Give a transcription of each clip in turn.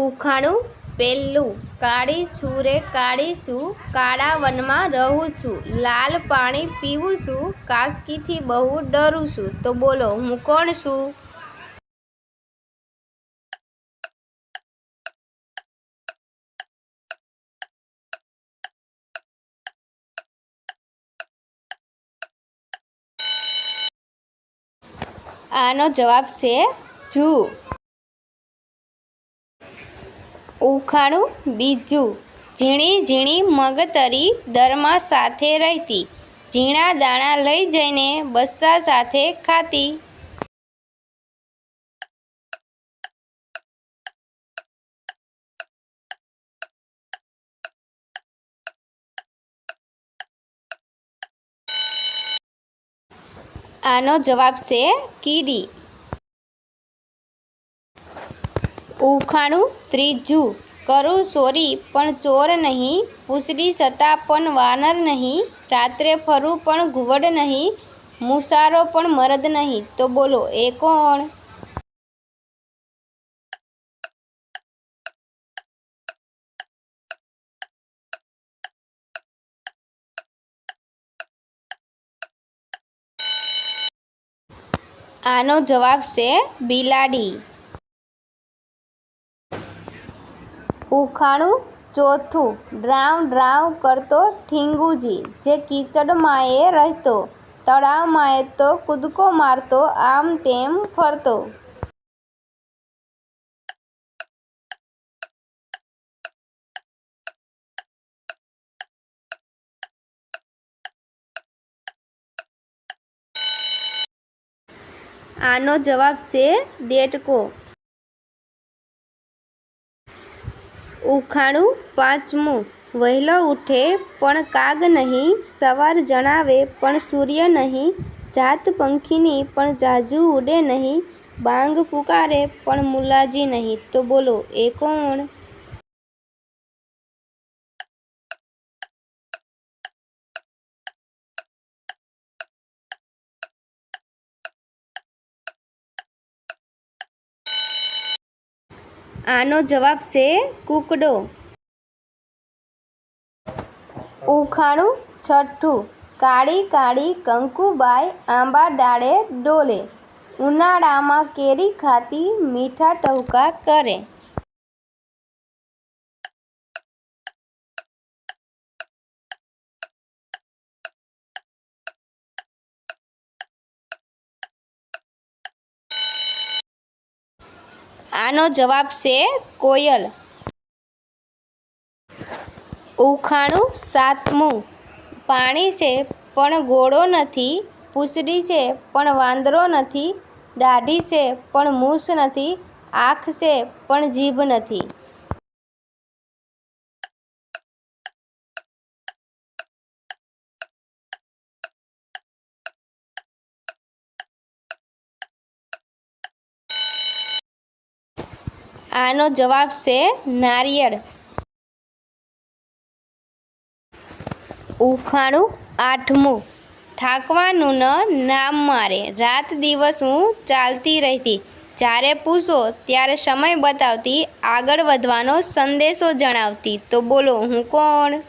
ઉખાણું પહેલું કાળી છું રે કાળી છું, કાળા વનમાં રહું છું, લાલ પાણી પીવું છું, કાસકીથી બહુ ડરું છું. તો બોલો, હું કોણ છું? આનો જવાબ છે જૂ. ઉખાણું બીજું. ઝીણી ઝીણી મગતરી દરમાં સાથે રહેતી. ઝીણા દાણા લઈ જઈને બસ્સા સાથે ખાતી. આનો જવાબ છે કીડી. ઉખાણું ત્રીજું. કરું ચોરી પણ ચોર નહીં. પૂછડી સતા પણ વાનર નહીં. રાત્રે ફરું પણ ઘુવડ નહીં. મુસારો પણ મરદ નહીં. તો બોલો, એ કોણ? આનો જવાબ છે બિલાડી. ઉખાણું ચોથું ડ્રાવ ડ્રાવ કરતો ઠીંગુજી, જે કીચડમાંએ રહેતો. તળાવમાંએ તો કૂદકો મારતો, આમ તેમ ફરતો. આનો જવાબ છે દેટકો ઉખાણું પાંચમું. વહેલો ઉઠે પણ કાગ નહીં, સવાર જણાવે પણ સૂર્ય નહીં, જાત પંખીની પણ જાજુ ઉડે નહીં, બાંગ પુકારે પણ મુલાજી નહીં. તો બોલો, એ કોણ? આનો જવાબ છે કૂકડો. ઉખાણું છઠ્ઠું. કાળી કાળી કંકુબાઈ આંબા ડાળે ડોલે. ઉનાળામાં કેરી ખાતી મીઠા ટહુકા કરે. આનો જવાબ છે કોયલ. ઉખાણું સાતમું. પાણી છે, પણ ગોળો નથી, પૂછડી છે, પણ વાંદરો નથી, દાઢી છે, પણ મૂછ નથી, આંખ છે, પણ જીભ નથી. આનો જવાબ છે નારિયેળ. ઉખાણું આઠમું. થાકવાનું નામ મારે. રાત દિવસ હું ચાલતી રહેતી. જ્યારે પૂછો ત્યારે સમય બતાવતી. આગળ વધવાનો સંદેશો જણાવતી. તો બોલો, હું કોણ?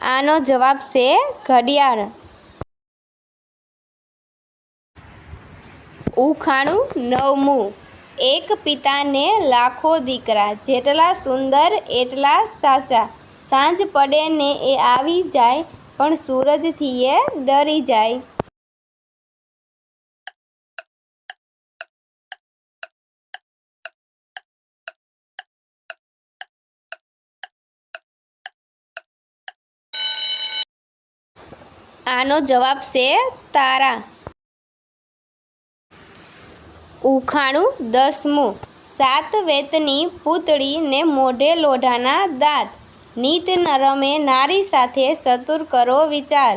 આનો જવાબ છે ઘડિયાળ. ઉખાણું નવમું. એક પિતાને લાખો દીકરા, જેટલા સુંદર, એટલા સાચા. સાંજ પડે ને એ આવી જાય, પણ સૂરજથી એ ડરી જાય. આનો જવાબ છે તારા. ઉખાણું દસમું. સાત વેતની પૂતળી ને મોઢે લોઢાના દાંત. નીત નરમે નારી સાથે સતુર કરો વિચાર.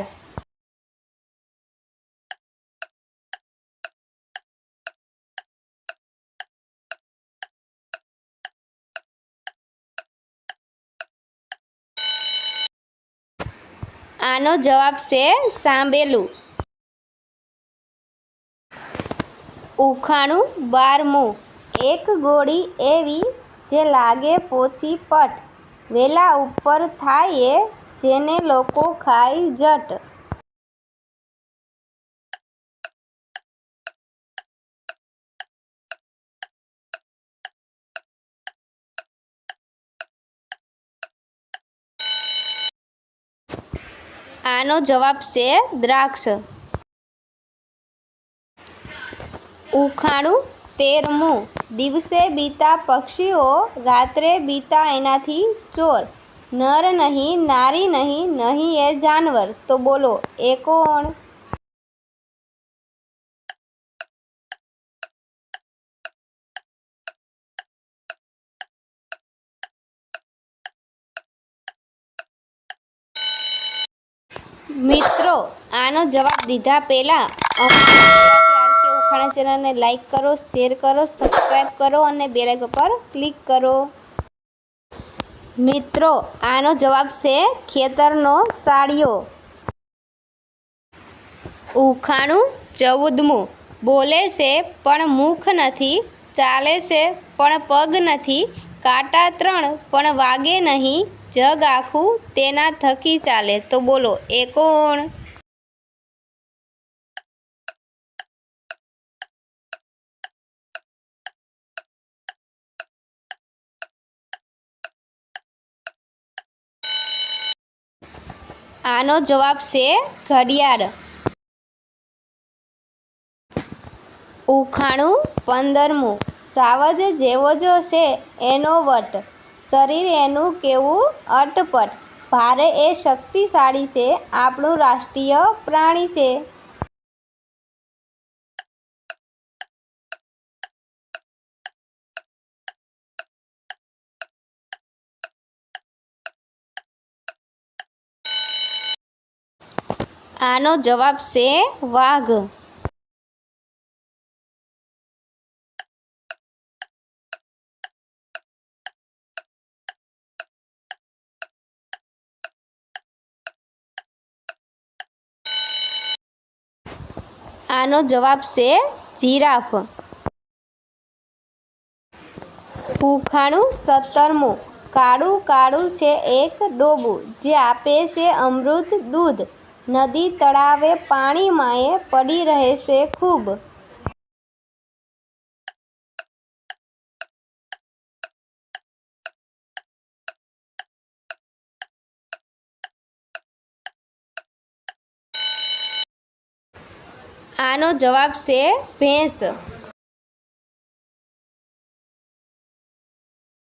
આનો જવાબ છે સાંભેલું. ઉખાણું બારમું. એક ગોળી એવી જે લાગે પોચી પટ. વેલા ઉપર થાય જેને લોકો ખાય જટ. આનો જવાબ છે દ્રાક્ષ. ઉખાણું તેરમું. દિવસે બીતા પક્ષીઓ, રાત્રે બીતા એનાથી ચોર. નર નહીં, નારી નહીં નહીં એ જાનવર. તો બોલો, એ કોણ? મિત્રો, આનો જવાબ દીધા પહેલાં ઉખાણા ચેનલને લાઈક કરો શેર કરો સબસ્ક્રાઈબ કરો અને બેલ ઉપર ક્લિક કરો. મિત્રો, આનો જવાબ છે ખેતરનો સાળિયો. ઉખાણું ચૌદમું. બોલે છે, પણ મુખ નથી, ચાલે છે, પણ પગ નથી, કાંટા ત્રણ, પણ વાગે નહીં જગ આખું તેના થકી ચાલે. તો બોલો, એ કોણ? આનો જવાબ છે ઘડિયાળ. ઉખાણું પંદરમું. સાવજ જેવો જ છે એનો વટ. શરીર એનું કેવું અટપટ. ભારે એ શક્તિશાળી છે, આપણું રાષ્ટ્રીય પ્રાણી છે. આનો જવાબ છે વાઘ. આનો જવાબ છે જીરાફ. ભૂખાણું સત્તરમું. કાળું કાળું છે એક ડોબું, જે આપે છે અમૃત દૂધ. નદી તળાવે પાણીમાં એ પડી રહેશે ખૂબ. આનો જવાબ છે ભેંસ.